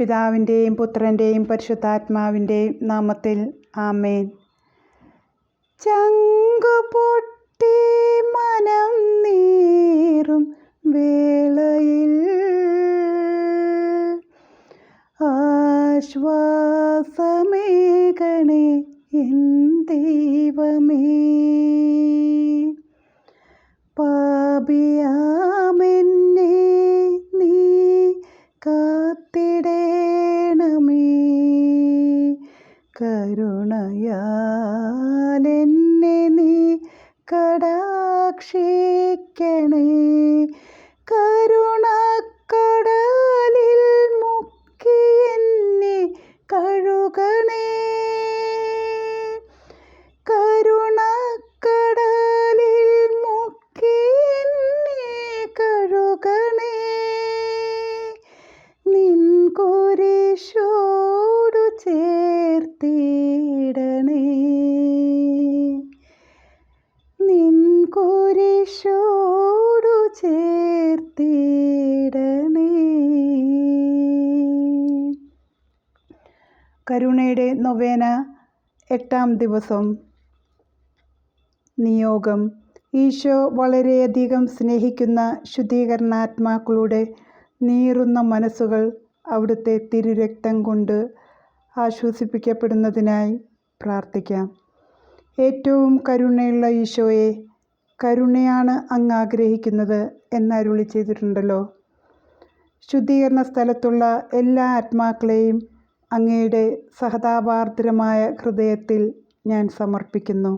പിതാവിന്റെയും പുത്രന്റെയും പരിശുദ്ധാത്മാവിന്റെയും നാമത്തിൽ ആമേൻ. ചങ്കു പൊട്ടി മനം നീറും വേളയിൽ ആശ്വാസമേകണേ എൻ ദൈവമേ. കരുണയാലെന്നെ നീ കടാക്ഷിക്കണേ. കരുണക്കടലിൽ കുരിശോടു ചേർത്തിടണേ. കരുണയുടെ നൊവേന എട്ടാം ദിവസം. നിയോഗം. ഈശോ വളരെയധികം സ്നേഹിക്കുന്ന ശുദ്ധീകരണാത്മാക്കളുടെ നീറുന്ന മനസ്സുകൾ അവിടുത്തെ തിരുരക്തം കൊണ്ട് ആശ്വസിപ്പിക്കപ്പെടുന്നതിനായി പ്രാർത്ഥിക്കാം. ഏറ്റവും കരുണയുള്ള ഈശോയെ കരുണയാണ് അങ്ങ് ആഗ്രഹിക്കുന്നത് എന്നരുളി ചെയ്തിട്ടുണ്ടല്ലോ. ശുദ്ധീകരണ സ്ഥലത്തുള്ള എല്ലാ ആത്മാക്കളെയും അങ്ങയുടെ സഹതാപാർദ്രമായ ഹൃദയത്തിൽ ഞാൻ സമർപ്പിക്കുന്നു.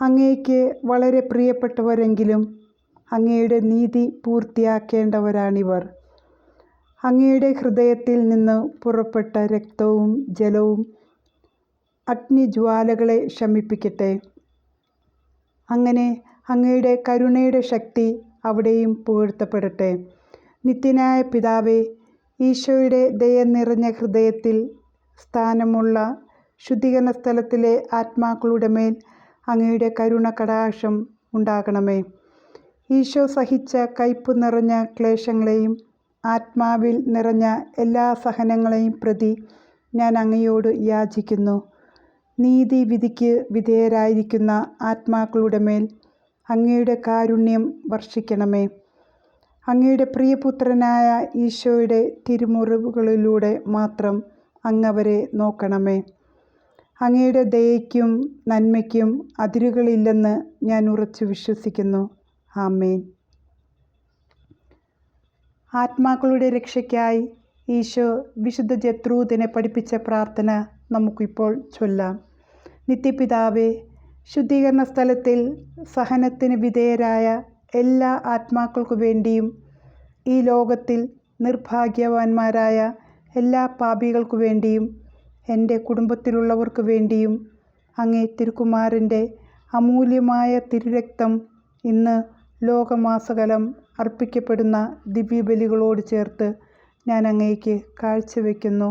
അങ്ങേക്ക് വളരെ പ്രിയപ്പെട്ടവരെങ്കിലും അങ്ങയുടെ നീതി പൂർത്തിയാക്കേണ്ടവരാണിവർ. അങ്ങയുടെ ഹൃദയത്തിൽ നിന്ന് പുറപ്പെട്ട രക്തവും ജലവും അഗ്നിജ്വാലകളെ ശമിപ്പിക്കട്ടെ. അങ്ങനെ അങ്ങയുടെ കരുണയുടെ ശക്തി അവിടെയും പുകഴ്ത്തപ്പെടട്ടെ. നിത്യനായ പിതാവേ ഈശോയുടെ ദയ നിറഞ്ഞ ഹൃദയത്തിൽ സ്ഥാനമുള്ള ശുദ്ധീകരണ സ്ഥലത്തിലെ ആത്മാക്കളുടെ മേൽ അങ്ങയുടെ കരുണ കടാക്ഷം ഉണ്ടാകണമേ. ഈശോ സഹിച്ച കയ്പ് നിറഞ്ഞ ക്ലേശങ്ങളെയും ആത്മാവിൽ നിറഞ്ഞ എല്ലാ സഹനങ്ങളെയും പ്രതി ഞാൻ അങ്ങയോട് യാചിക്കുന്നു. നീതി വിധിക്ക് വിധേയരായിരിക്കുന്ന ആത്മാക്കളുടെ മേൽ അങ്ങയുടെ കാരുണ്യം വർഷിക്കണമേ. അങ്ങയുടെ പ്രിയപുത്രനായ ഈശോയുടെ തിരുമുറിവുകളിലൂടെ മാത്രം അങ്ങവരെ നോക്കണമേ. അങ്ങയുടെ ദയയ്ക്കും നന്മയ്ക്കും അതിരുകളില്ലെന്ന് ഞാൻ ഉറച്ചു വിശ്വസിക്കുന്നു. ആമേൻ. ആത്മാക്കളുടെ രക്ഷയ്ക്കായി ഈശോ വിശുദ്ധ ജത്രൂതിനെ പഠിപ്പിച്ച പ്രാർത്ഥന നമുക്കിപ്പോൾ ചൊല്ലാം. നിത്യപിതാവേ ശുദ്ധീകരണ സ്ഥലത്തിൽ സഹനത്തിന് വിധേയരായ എല്ലാ ആത്മാക്കൾക്കു വേണ്ടിയും ഈ ലോകത്തിൽ നിർഭാഗ്യവാന്മാരായ എല്ലാ പാപികൾക്കു വേണ്ടിയും എന്റെ കുടുംബത്തിലുള്ളവർക്ക് വേണ്ടിയും അങ്ങേ തിരുക്കുമാരന്റെ അമൂല്യമായ തിരുരക്തം ഇന്ന് ലോകമാസകലം അർപ്പിക്കപ്പെടുന്ന ദിവ്യബലികളോട് ചേർത്ത് ഞാൻ അങ്ങേക്ക് കാഴ്ചവെക്കുന്നു.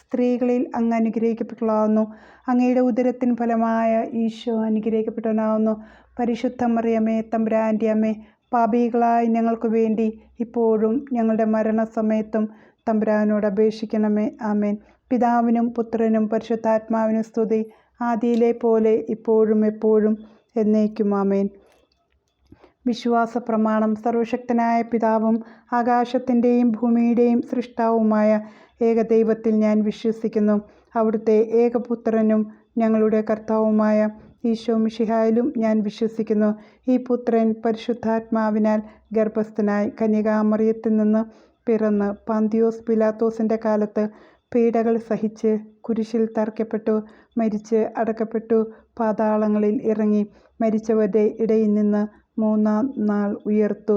സ്ത്രീകളിൽ അങ്ങ് അനുഗ്രഹിക്കപ്പെട്ടതാവുന്നു അങ്ങയുടെ ഉദരത്തിൻ ഫലമായ ഈശോ അനുഗ്രഹിക്കപ്പെട്ടവനാവുന്നു. പരിശുദ്ധ മറിയമ്മേ തമ്പുരാന്റെ അമ്മേ പാപികളായി ഞങ്ങൾക്ക് വേണ്ടി ഇപ്പോഴും ഞങ്ങളുടെ മരണസമയത്തും തമ്പുരാനോട് അപേക്ഷിക്കണമേ. ആമേൻ. പിതാവിനും പുത്രനും പരിശുദ്ധാത്മാവിനും സ്തുതി. ആദിയിലെ പോലെ ഇപ്പോഴും എപ്പോഴും എന്നേക്കും. ആമേൻ. വിശ്വാസ പ്രമാണം സർവശക്തനായ പിതാവും ആകാശത്തിന്റെയും ഭൂമിയുടെയും സൃഷ്ടാവുമായ ഏകദൈവത്തിൽ ഞാൻ വിശ്വസിക്കുന്നു. അവിടുത്തെ ഏകപുത്രനും ഞങ്ങളുടെ കർത്താവുമായ ഈശോ മിഷിഹായിലും ഞാൻ വിശ്വസിക്കുന്നു. ഈ പുത്രൻ പരിശുദ്ധാത്മാവിനാൽ ഗർഭസ്ഥനായി കന്യകാമറിയത്തിൽ നിന്ന് പിറന്ന് പന്തിയോസ് പിലാത്തോസിന്റെ കാലത്ത് പീഡകൾ സഹിച്ച് കുരിശിൽ തർക്കപ്പെട്ടു മരിച്ച് അടക്കപ്പെട്ടു പാതാളങ്ങളിൽ ഇറങ്ങി മരിച്ചവരുടെ ഇടയിൽ നിന്ന് മൂന്നാം നാൾ ഉയർത്തു.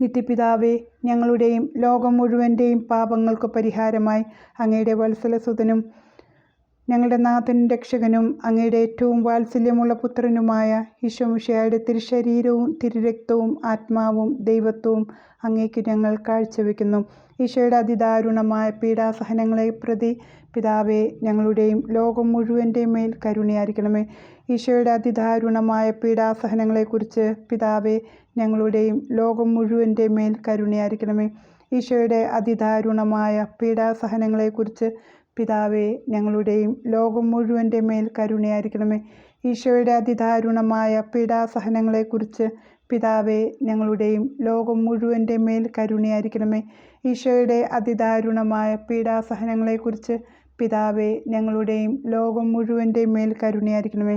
നിത്യപിതാവേ ഞങ്ങളുടെയും ലോകം മുഴുവന്റെയും പാപങ്ങൾക്ക് പരിഹാരമായി അങ്ങയുടെ വത്സലസുതനും ഞങ്ങളുടെ നാഥനും രക്ഷകനും അങ്ങയുടെ ഏറ്റവും വാത്സല്യമുള്ള പുത്രനുമായ ഈശോമിഷയുടെ തിരുശരീരവും തിരുരക്തവും ആത്മാവും ദൈവത്വവും അങ്ങേക്ക് ഞങ്ങൾ കാഴ്ചവെക്കുന്നു. ഈശോയുടെ അതിദാരുണമായ പീഡാസഹനങ്ങളെ പ്രതി പിതാവേ ഞങ്ങളുടെയും ലോകം മുഴുവന്റെയും മേൽ കരുണയായിരിക്കണമേ. ഈശോയുടെ അതിദാരുണമായ പീഡാസഹനങ്ങളെക്കുറിച്ച് പിതാവേ ഞങ്ങളുടെയും ലോകം മുഴുവന്റെ മേൽ കരുണയായിരിക്കണമേ. ഈശോയുടെ അതിദാരുണമായ പീഡാസഹനങ്ങളെക്കുറിച്ച് പിതാവേ ഞങ്ങളുടെയും ലോകം മുഴുവന്റെ മേൽ കരുണയായിരിക്കണമേ. ഈശോയുടെ അതിദാരുണമായ പീഡാസഹനങ്ങളെക്കുറിച്ച് പിതാവേ ഞങ്ങളുടെയും ലോകം മുഴുവന്റെ മേൽ കരുണയായിരിക്കണമേ. ഈശോയുടെ അതിദാരുണമായ പീഡാസഹനങ്ങളെക്കുറിച്ച് പിതാവേ ഞങ്ങളുടെയും ലോകം മുഴുവന്റെ മേൽ കരുണയായിരിക്കണമേ.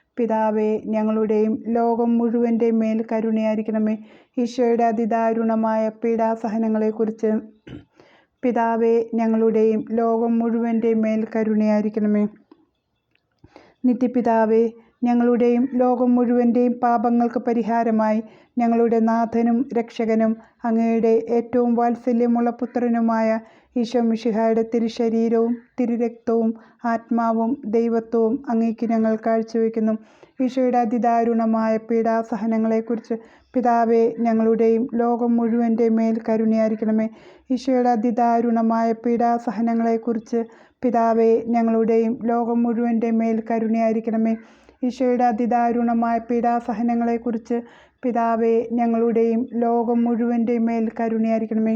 പിതാവേ ഞങ്ങളുടെയും ലോകം മുഴുവന്റെ മേൽ കരുണയായിരിക്കണമേ. ഈശോയുടെ അതിദാരുണമായ പീഡാസഹനങ്ങളെക്കുറിച്ച് പിതാവേ ഞങ്ങളുടെയും ലോകം മുഴുവന്റെ മേൽ കരുണയായിരിക്കണമേ. നിത്യപിതാവേ ഞങ്ങളുടെയും ലോകം മുഴുവന്റെയും പാപങ്ങൾക്ക് പരിഹാരമായി ഞങ്ങളുടെ നാഥനും രക്ഷകനും അങ്ങയുടെ ഏറ്റവും വാത്സല്യമുള്ള പുത്രനുമായ ഈശോ മിശിഹായുടെ തിരുശരീരവും തിരുരക്തവും ആത്മാവും ദൈവത്വവും അങ്ങേക്ക് ഞങ്ങൾ കാഴ്ചവെക്കുന്നു ഈശോയുടെ അതിദാരുണമായ പീഡാസഹനങ്ങളെക്കുറിച്ച് പിതാവെ ഞങ്ങളുടെയും ലോകം മുഴുവന്റെ മേൽ കരുണയായിരിക്കണമേ. ഈശോയുടെ അതിദാരുണമായ പീഡാസഹനങ്ങളെക്കുറിച്ച് പിതാവെ ഞങ്ങളുടെയും ലോകം മുഴുവന്റെ മേൽ കരുണയായിരിക്കണമേ. ഈശോയുടെ അതിദാരുണമായ പീഡാസഹനങ്ങളെക്കുറിച്ച് പിതാവെ ഞങ്ങളുടെയും ലോകം മുഴുവന്റെ മേൽ കരുണയായിരിക്കണമേ.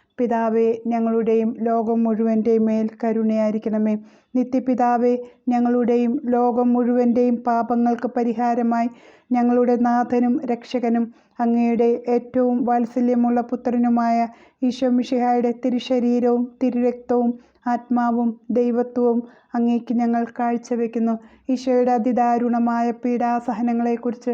പിതാവേ ഞങ്ങളുടെയും ലോകം മുഴുവന്റെയും മേൽ കരുണയായിരിക്കണമേ. നിത്യപിതാവേ ഞങ്ങളുടെയും ലോകം മുഴുവന്റെയും പാപങ്ങൾക്ക് പരിഹാരമായി ഞങ്ങളുടെ നാഥനും രക്ഷകനും അങ്ങയുടെ ഏറ്റവും വാത്സല്യമുള്ള പുത്രനുമായ ഈശോ മിശിഹായുടെ തിരുശരീരവും തിരുരക്തവും ആത്മാവും ദൈവത്വവും അങ്ങേക്ക് ഞങ്ങൾ കാഴ്ചവെക്കുന്നു. ഈശോയുടെ അതിദാരുണമായ പീഡാസഹനങ്ങളെക്കുറിച്ച്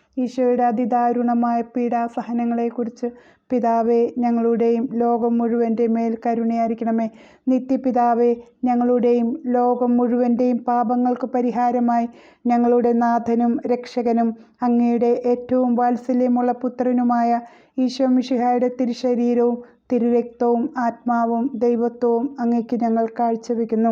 ഈശോയുടെ അതിദാരുണമായ പീഡാസഹനങ്ങളെക്കുറിച്ച് പിതാവെ ഞങ്ങളുടെയും ലോകം മുഴുവന്റെ മേൽ കരുണയായിരിക്കണമേ. നിത്യപിതാവേ ഞങ്ങളുടെയും ലോകം മുഴുവന്റെയും പാപങ്ങൾക്ക് പരിഹാരമായി ഞങ്ങളുടെ നാഥനും രക്ഷകനും അങ്ങയുടെ ഏറ്റവും വാത്സല്യമുള്ള പുത്രനുമായ ഈശോ മിഷിഹായുടെ തിരുശരീരവും തിരുരക്തവും ആത്മാവും ദൈവത്വവും അങ്ങയ്ക്ക് ഞങ്ങൾ കാഴ്ചവെക്കുന്നു.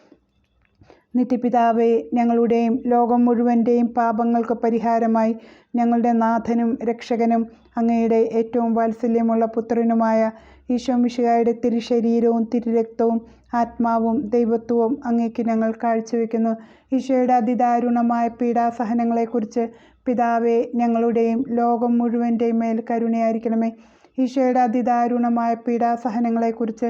നിത്യപിതാവേ ഞങ്ങളുടെയും ലോകം മുഴുവന്റെയും പാപങ്ങൾക്ക് പരിഹാരമായി ഞങ്ങളുടെ നാഥനും രക്ഷകനും അങ്ങയുടെ ഏറ്റവും വാത്സല്യമുള്ള പുത്രനുമായ ഈശോ മിശിഹായുടെ തിരുശരീരവും തിരുരക്തവും ആത്മാവും ദൈവത്വവും അങ്ങേക്ക് ഞങ്ങൾ കാഴ്ചവെക്കുന്നു. ഈശോയുടെ അതിദാരുണമായ പീഡാസഹനങ്ങളെക്കുറിച്ച് പിതാവേ ഞങ്ങളുടെയും ലോകം മുഴുവന്റെയും മേൽ കരുണയായിരിക്കണമേ. ഈശോയുടെ അതിദാരുണമായ പീഡാസഹനങ്ങളെക്കുറിച്ച്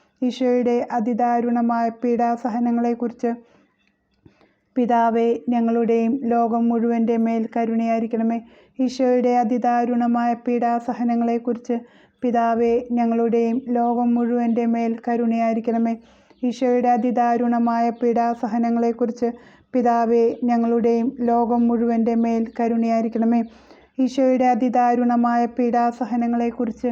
ഈശോയുടെ അതിദാരുണമായ പീഡാസഹനങ്ങളെക്കുറിച്ച് പിതാവേ ഞങ്ങളുടെയും ലോകം മുഴുവന്റെ മേൽ കരുണയായിരിക്കണമേ. ഈശോയുടെ അതിദാരുണമായ പീഡാസഹനങ്ങളെക്കുറിച്ച് പിതാവേ ഞങ്ങളുടെയും ലോകം മുഴുവന്റെ മേൽ കരുണയായിരിക്കണമേ. ഈശോയുടെ അതിദാരുണമായ പീഡാസഹനങ്ങളെക്കുറിച്ച് പിതാവേ ഞങ്ങളുടെയും ലോകം മുഴുവന്റെ മേൽ കരുണയായിരിക്കണമേ. ഈശോയുടെ അതിദാരുണമായ പീഡാസഹനങ്ങളെക്കുറിച്ച്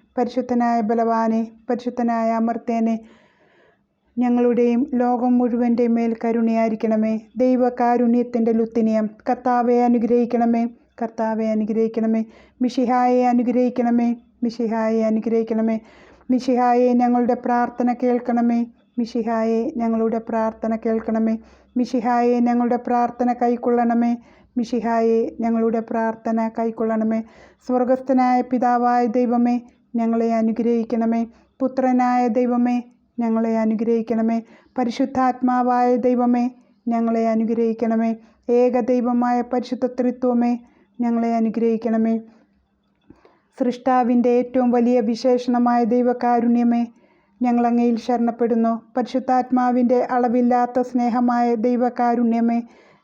പരിശുദ്ധനായ ബലവാനെ പരിശുദ്ധനായ അമർത്തേനെ ഞങ്ങളുടെയും ലോകം മുഴുവന്റെ മേൽ കരുണയായിരിക്കണമേ. ദൈവകാരുണ്യത്തിന്റെ ലുത്തിനിയം കർത്താവെ അനുഗ്രഹിക്കണമേ. കർത്താവെ അനുഗ്രഹിക്കണമേ. മിഷിഹായെ അനുഗ്രഹിക്കണമേ. മിഷിഹായെ അനുഗ്രഹിക്കണമേ. മിഷിഹായെ ഞങ്ങളുടെ പ്രാർത്ഥന കേൾക്കണമേ. മിഷിഹായെ ഞങ്ങളുടെ പ്രാർത്ഥന കേൾക്കണമേ. മിഷിഹായെ ഞങ്ങളുടെ പ്രാർത്ഥന കൈക്കൊള്ളണമേ. മിഷിഹായെ ഞങ്ങളുടെ പ്രാർത്ഥന കൈക്കൊള്ളണമേ. സ്വർഗസ്ഥനായ പിതാവായ ദൈവമേ ഞങ്ങളെ അനുഗ്രഹിക്കണമേ. പുത്രനായ ദൈവമേ ഞങ്ങളെ അനുഗ്രഹിക്കണമേ. പരിശുദ്ധാത്മാവായ ദൈവമേ ഞങ്ങളെ അനുഗ്രഹിക്കണമേ. ഏകദൈവമായ പരിശുദ്ധ ത്രിത്വമേ ഞങ്ങളെ അനുഗ്രഹിക്കണമേ. സൃഷ്ടാവിന്റെ ഏറ്റവും വലിയ വിശേഷണമായ ദൈവകാരുണ്യമേ ഞങ്ങളങ്ങയിൽ ശരണപ്പെടുന്നു. പരിശുദ്ധാത്മാവിന്റെ അളവില്ലാത്ത സ്നേഹമായ ദൈവകാരുണ്യമേ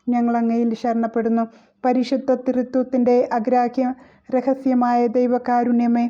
ഞങ്ങളങ്ങയിൽ ശരണപ്പെടുന്നു. പരിശുദ്ധ തൃത്വത്തിന്റെ അഗ്രാഹ്യ രഹസ്യമായ ദൈവകാരുണ്യമേ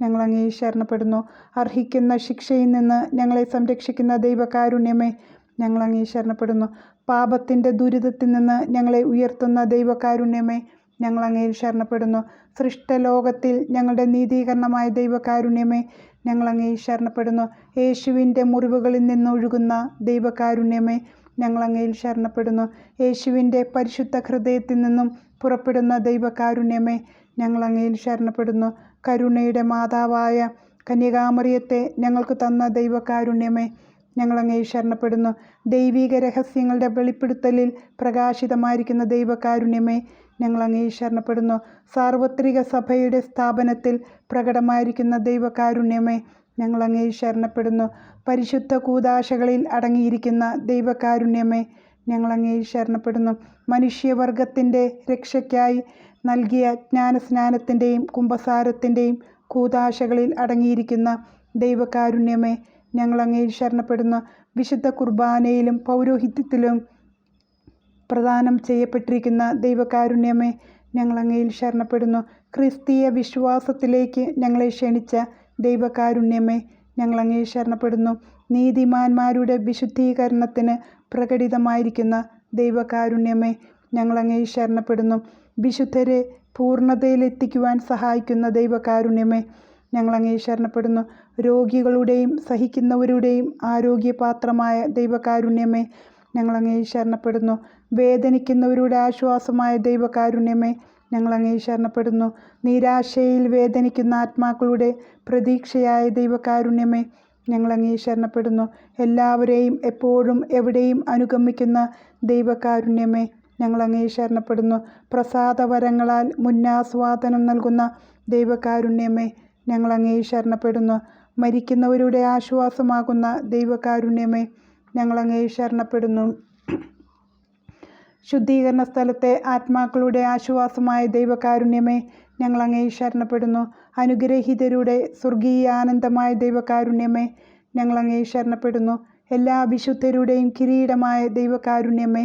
ഞങ്ങൾ അങ്ങേ ശരണപ്പെടുന്നു. അർഹിക്കുന്ന ശിക്ഷയിൽ നിന്ന് ഞങ്ങളെ സംരക്ഷിക്കുന്ന ദൈവകാരുണ്യമേ ഞങ്ങൾ അങ്ങേ ശരണപ്പെടുന്നു. പാപത്തിന്റെ ദുരിതത്തിൽ നിന്ന് ഞങ്ങളെ ഉയർത്തുന്ന ദൈവകാരുണ്യമേ ഞങ്ങൾ അങ്ങയിൽ ശരണപ്പെടുന്നു. സൃഷ്ടലോകത്തിൽ ഞങ്ങളുടെ നീതീകരണമായ ദൈവകാരുണ്യമേ ഞങ്ങൾ അങ്ങയിൽ ശരണപ്പെടുന്നു. യേശുവിന്റെ മുറിവുകളിൽ നിന്നൊഴുകുന്ന ദൈവകാരുണ്യമേ ഞങ്ങൾ അങ്ങയിൽ ശരണപ്പെടുന്നു. യേശുവിന്റെ പരിശുദ്ധ ഹൃദയത്തിൽ നിന്നും പുറപ്പെടുന്ന ദൈവകാരുണ്യമേ ഞങ്ങൾ അങ്ങയിൽ ശരണപ്പെടുന്നു. കരുണയുടെ മാതാവായ കന്യകാമറിയത്തെ ഞങ്ങൾക്ക് തന്ന ദൈവകാരുണ്യമേ ഞങ്ങൾ അങ്ങയിൽ ശരണപ്പെടുന്നു. ദൈവിക രഹസ്യങ്ങളുടെ വെളിപ്പെടുത്തലിൽ പ്രകാശിതമായിരിക്കുന്ന ദൈവകാരുണ്യമേ ഞങ്ങൾ അങ്ങയിൽ ശരണപ്പെടുന്നു. സാർവത്രിക സഭയുടെ സ്ഥാപനത്തിൽ പ്രകടമായിരിക്കുന്ന ദൈവകാരുണ്യമേ ഞങ്ങൾ അങ്ങയിൽ ശരണപ്പെടുന്നു. പരിശുദ്ധ കൂതാശകളിൽ അടങ്ങിയിരിക്കുന്ന ദൈവകാരുണ്യമേ ഞങ്ങൾ അങ്ങയിൽ ശരണപ്പെടുന്നു. മനുഷ്യവർഗത്തിന്റെ രക്ഷയ്ക്കായി നൽകിയ ജ്ഞാനസ്നാനത്തിന്റെയും കുംഭസാരത്തിന്റെയും കൂതാശകളിൽ അടങ്ങിയിരിക്കുന്ന ദൈവകാരുണ്യമേ ഞങ്ങൾ ശരണപ്പെടുന്ന വിശുദ്ധ കുർബാനയിലും പൗരോഹിത്യത്തിലും പ്രദാനം ചെയ്യപ്പെട്ടിരിക്കുന്ന ദൈവകാരുണ്യമേ ഞങ്ങളങ്ങയിൽ ശരണപ്പെടുന്നു. ക്രിസ്തീയ വിശ്വാസത്തിലേക്ക് ഞങ്ങളെ ക്ഷണിച്ച ദൈവകാരുണ്യമേ ഞങ്ങൾ അങ്ങയിൽ ശരണപ്പെടുന്നു. നീതിമാന്മാരുടെ വിശുദ്ധീകരണത്തിന് പ്രകടിതമായിരിക്കുന്ന ദൈവകാരുണ്യമേ ഞങ്ങൾ അങ്ങയിൽ ശരണപ്പെടുന്നു. വിശുദ്ധരെ പൂർണതയിലെത്തിക്കുവാൻ സഹായിക്കുന്ന ദൈവകാരുണ്യമേ ഞങ്ങൾ അങ്ങേ ശരണപ്പെടുന്നു. രോഗികളുടെയും സഹിക്കുന്നവരുടെയും ആരോഗ്യപാത്രമായ ദൈവകാരുണ്യമേ ഞങ്ങൾ അങ്ങേ ശരണപ്പെടുന്നു. വേദനിക്കുന്നവരുടെ ആശ്വാസമായ ദൈവകാരുണ്യമേ ഞങ്ങൾ അങ്ങേ ശരണപ്പെടുന്നു. നിരാശയിൽ വേദനിക്കുന്ന ആത്മാക്കളുടെ പ്രതീക്ഷയായ ദൈവകാരുണ്യമേ ഞങ്ങൾ അങ്ങേ ശരണപ്പെടുന്നു. എല്ലാവരെയും എപ്പോഴും എവിടെയും അനുഗമിക്കുന്ന ദൈവകാരുണ്യമേ ഞങ്ങൾ അങ്ങേ ശരണപ്പെടുന്നു. പ്രസാദവരങ്ങളാൽ മുന്നാസ്വാദനം നൽകുന്ന ദൈവകാരുണ്യമേ ഞങ്ങൾ അങ്ങേ ശരണപ്പെടുന്നു. മരിക്കുന്നവരുടെ ആശ്വാസമാകുന്ന ദൈവകാരുണ്യമേ ഞങ്ങൾ അങ്ങേ ശരണപ്പെടുന്നു. ശുദ്ധീകരണ സ്ഥലത്തെ ആത്മാക്കളുടെ ആശ്വാസമായ ദൈവകാരുണ്യമേ ഞങ്ങൾ അങ്ങേ ശരണപ്പെടുന്നു. അനുഗ്രഹീതരുടെ സ്വർഗീയ ആനന്ദമായ ദൈവകാരുണ്യമേ ഞങ്ങൾ അങ്ങേ ശരണപ്പെടുന്നു. എല്ലാ വിശുദ്ധരുടെയും കിരീടമായ ദൈവകാരുണ്യമേ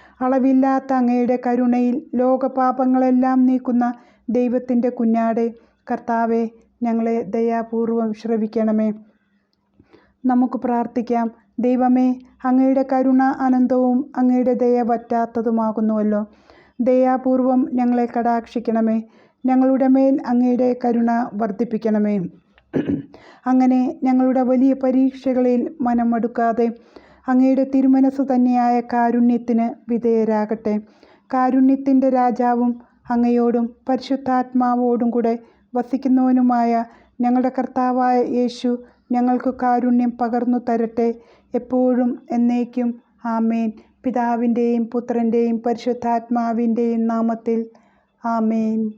അളവില്ലാത്ത അങ്ങയുടെ കരുണയിൽ ലോകപാപങ്ങളെല്ലാം നീക്കുന്ന ദൈവത്തിന്റെ കുഞ്ഞാടെ കർത്താവെ ഞങ്ങളെ ദയാപൂർവം ശ്രവിക്കണമേ. നമുക്ക് പ്രാർത്ഥിക്കാം. ദൈവമേ അങ്ങയുടെ കരുണ അനന്തവും അങ്ങയുടെ ദയ പറ്റാത്തതുമാകുന്നുവല്ലോ ദയാപൂർവം ഞങ്ങളെ കടാക്ഷിക്കണമേ. ഞങ്ങളുടെ മേൽ അങ്ങയുടെ കരുണ വർദ്ധിപ്പിക്കണമേ. അങ്ങനെ ഞങ്ങളുടെ വലിയ പരീക്ഷകളിൽ മനമടുക്കാതെ അങ്ങയുടെ തിരുമനസ് തന്നെയായ കാരുണ്യത്തിന് വിധേയരാകട്ടെ. കാരുണ്യത്തിന്റെ രാജാവും അങ്ങയോടും പരിശുദ്ധാത്മാവോടും കൂടെ വസിക്കുന്നവനുമായ ഞങ്ങളുടെ കർത്താവായ യേശു ഞങ്ങൾക്ക് കാരുണ്യം പകർന്നു തരട്ടെ എപ്പോഴും എന്നേക്കും. ആമേൻ. പിതാവിന്റെയും പുത്രന്റെയും പരിശുദ്ധാത്മാവിന്റെയും നാമത്തിൽ ആമേൻ.